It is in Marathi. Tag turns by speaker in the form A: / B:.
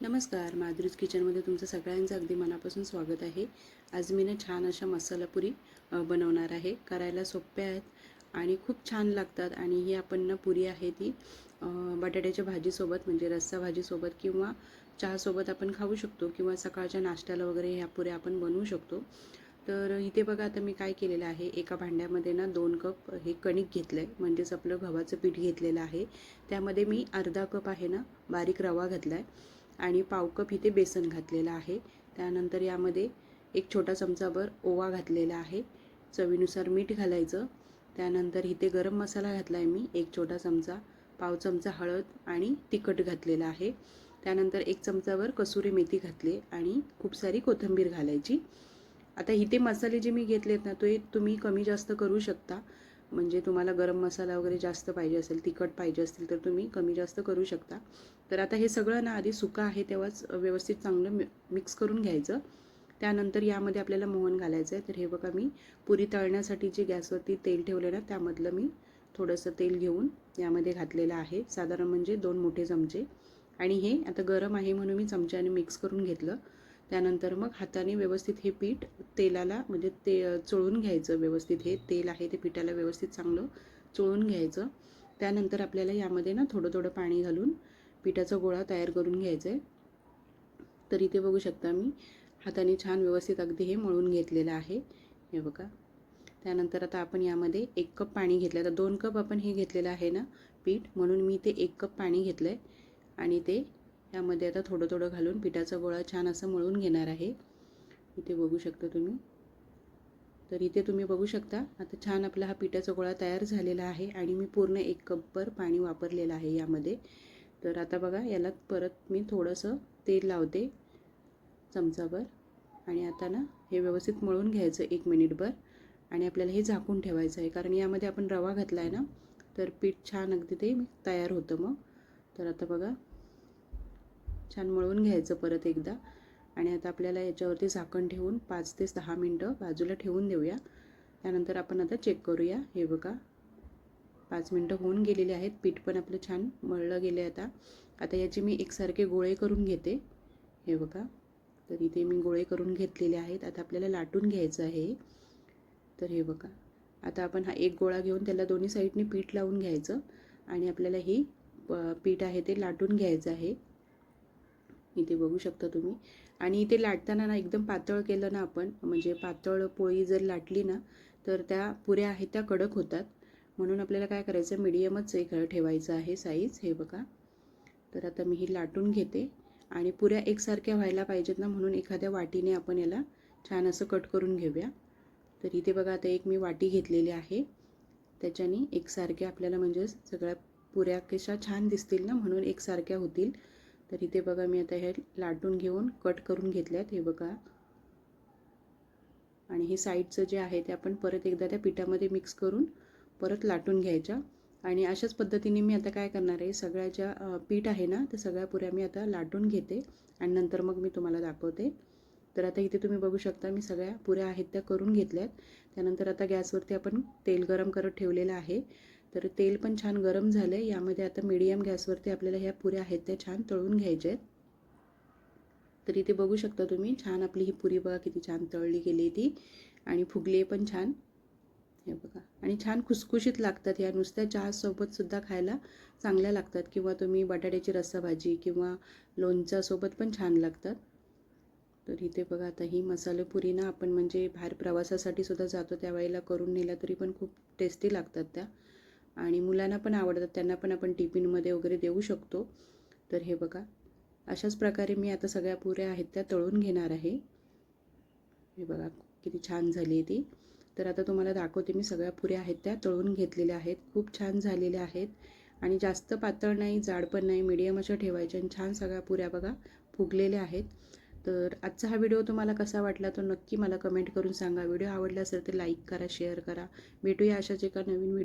A: नमस्कार माधुरीज किचनमध्ये तुमचं सगळ्यांचं अगदी मनापासून स्वागत आहे. आज मी ना छान अशा मसाला पुरी बनवणार आहे. करायला सोप्या आहेत आणि खूप छान लागतात आणि ही आपण ना पुरी आहे ती बटाट्याच्या भाजीसोबत म्हणजे रस्सा भाजीसोबत किंवा चहासोबत आपण खाऊ शकतो किंवा सकाळच्या नाश्त्याला वगैरे ह्या पुऱ्या आपण बनवू शकतो. तर इथे बघा आता मी काय केलेलं आहे. एका भांड्यामध्ये ना दोन कप हे कणिक घेतलं आहे म्हणजेच आपलं गव्हाचं पीठ घेतलेलं आहे. त्यामध्ये मी अर्धा कप आहे ना बारीक रवा घातला आहे आणि पाव कप इथे बेसन घातलेलं आहे. त्यानंतर यामध्ये एक छोटा चमचाभर ओवा घातलेला आहे. चवीनुसार मीठ घालायचं. त्यानंतर इथे गरम मसाला घातला आहे मी. एक छोटा चमचा पाव चमचा हळद आणि तिखट घातलेलं आहे. त्यानंतर एक चमचावर कसुरी मेथी घातली आणि खूप सारी कोथिंबीर घालायची. आता इथे मसाले जे मी घेतलेत ना ते तुम्ही कमी जास्त करू शकता. म्हणजे तुम्हाला गरम मसाला वगैरे जास्त पाहिजे असेल तिखट पाहिजे असतील तर तुम्ही कमी जास्त करू शकता. तर आता हे सगळं ना आधी सुका आहे तेव्हाच व्यवस्थित चांगलं मि मिक्स करून घ्यायचं. त्यानंतर यामध्ये आपल्याला मोहन घालायचं आहे. तर हे बघा मी पुरी तळण्यासाठी जे गॅसवरती तेल ठेवले ना त्यामधलं मी थोडंसं तेल घेऊन यामध्ये घातलेलं आहे. साधारण म्हणजे दोन मोठे चमचे. आणि हे आता गरम आहे म्हणून मी चमच्याने मिक्स करून घेतलं. त्यानंतर मग हाताने व्यवस्थित हे पीठ तेलाला म्हणजे ते चोळून घ्यायचं व्यवस्थित. हे तेल आहे ते पिठाला व्यवस्थित चांगलं चोळून घ्यायचं. त्यानंतर आपल्याला यामध्ये ना थोडं थोडं पाणी घालून पिठाचा गोळा तयार करून घ्यायचा आहे तर इथे बघू शकता मी हाताने छान व्यवस्थित अगदी हे मळून घेतलेलं आहे. हे बघा. त्यानंतर आता आपण यामध्ये एक कप पाणी घेतलं तर दोन कप आपण हे घेतलेलं आहे ना पीठ. म्हणून मी ते एक कप पाणी घेतलं आहे आणि ते यामध्ये आता थोडं थोडं घालून पिठाचा गोळा छान असं मळून घेणार आहे. इथे बघू शकता तुम्ही. तर इथे तुम्ही बघू शकता आता छान आपला हा पिठाचा गोळा तयार झालेला आहे आणि मी पूर्ण एक कपभर पाणी वापरलेलं आहे यामध्ये. तर आता बघा याला परत मी थोडंसं तेल लावते चमचाभर. आणि आता ना हे व्यवस्थित मळून घ्यायचं एक मिनिटभर आणि आपल्याला हे झाकून ठेवायचं आहे कारण यामध्ये आपण रवा घातला आहे ना तर पीठ छान अगदी ते तयार होतं मग. तर आता बघा छान मळून घ्यायचं परत एकदा. आणि आता आपल्याला याच्यावरती झाकण ठेवून पाच ते सहा मिनटं बाजूला ठेवून देऊया. त्यानंतर आपण आता चेक करूया. हे बघा. पाच मिनटं होऊन गेलेली आहेत. पीठ पण आपलं छान मळलं गेलं आता. आता याची मी एकसारखे गोळे करून घेते. हे बघा. तर इथे मी गोळे करून घेतलेले आहेत. आता आपल्याला लाटून घ्यायचं आहे. तर हे बघा. आता आपण हा एक गोळा घेऊन त्याला दोन्ही साईडने पीठ लावून घ्यायचं. आणि आपल्याला ही पीठ आहे ते लाटून घ्यायचं आहे. इथे बघू शकता तुम्ही. आणि इथे लाटताना ना एकदम पातळ केलं ना आपण म्हणजे पातळ पोळी जर लाटली ना तर त्या पुऱ्या आहेत त्या कडक होतात. म्हणून आपल्याला काय करायचं मीडियमच एक ठेवायचं आहे साईज हे बघा. तर आता मी ही लाटून घेते. आणि पुऱ्या एकसारख्या व्हायला पाहिजेत ना म्हणून एखाद्या वाटीने आपण याला छान असं कट करून घेऊया. तर इथे बघा आता एक मी वाटी घेतलेली आहे. त्याच्याने एकसारख्या आपल्याला म्हणजे सगळ्या पुऱ्या कशा छान दिसतील ना म्हणून एकसारख्या होतील. तर इथे बघा मी आता हे लाटून घेऊन कट करून घेतल्यात हे बघा. आणि हे साईडचं जे आहे ते आपण परत एकदा त्या पिठामध्ये मिक्स करून परत लाटून घ्यायच्या. आणि अशाच पद्धतीने मी आता काय करणार आहे सगळ्या ज्या पीठ आहे ना त्या सगळ्या पुऱ्या मी आता लाटून घेते आणि नंतर मग मी तुम्हाला दाखवते. तर आता इथे तुम्ही बघू शकता मी सगळ्या पुऱ्या आहेत त्या करून घेतल्यात. त्यानंतर आता गॅसवरती आपण तेल गरम करत ठेवलेलं आहे. तर तेल पण छान गरम झालं आहे यामध्ये आता मीडियम गॅसवरती आपल्याला ह्या पुऱ्या आहेत त्या छान तळून घ्यायच्या आहेत. तर इथे बघू शकता तुम्ही छान आपली ही पुरी बघा किती छान तळली गेली ती. आणि फुगली पण छान. हे बघा. आणि छान खुसखुशीत लागतात ह्या नुसत्या चहासोबतसुद्धा खायला चांगल्या लागतात. किंवा तुम्ही बटाट्याची रस्साभाजी किंवा लोणच्यासोबत पण छान लागतात. तर इथे बघा आता ही मसालेपुरी ना आपण म्हणजे बाहेर प्रवासासाठी सुद्धा जातो त्यावेळेला करून नेल्या तरी पण खूप टेस्टी लागतात त्या. आणि मुलांना पण आवडतात त्यांना पण आपण टिफिनमध्ये वगैरे देऊ शकतो. तर हे बघा अशाच प्रकारे मी आता सगळ्या पुऱ्या आहेत त्या तळून घेणार आहे. हे बघा किती छान झाली आहे ती. तर आता तुम्हाला दाखवते मी सगळ्या पुऱ्या आहेत त्या तळून घेतलेल्या आहेत. खूप छान झालेल्या आहेत. आणि जास्त पातळ नाही जाड पण नाही मीडियम अशा ठेवायच्या आणि छान सगळ्या पुऱ्या बघा फुगलेल्या आहेत. तर आजचा हा व्हिडिओ तुम्हाला कसा वाटला तो नक्की मला कमेंट करून सांगा. व्हिडिओ आवडला असेल तर लाईक करा शेअर करा. भेटूया अशाच एका नवीन व्हिडिओ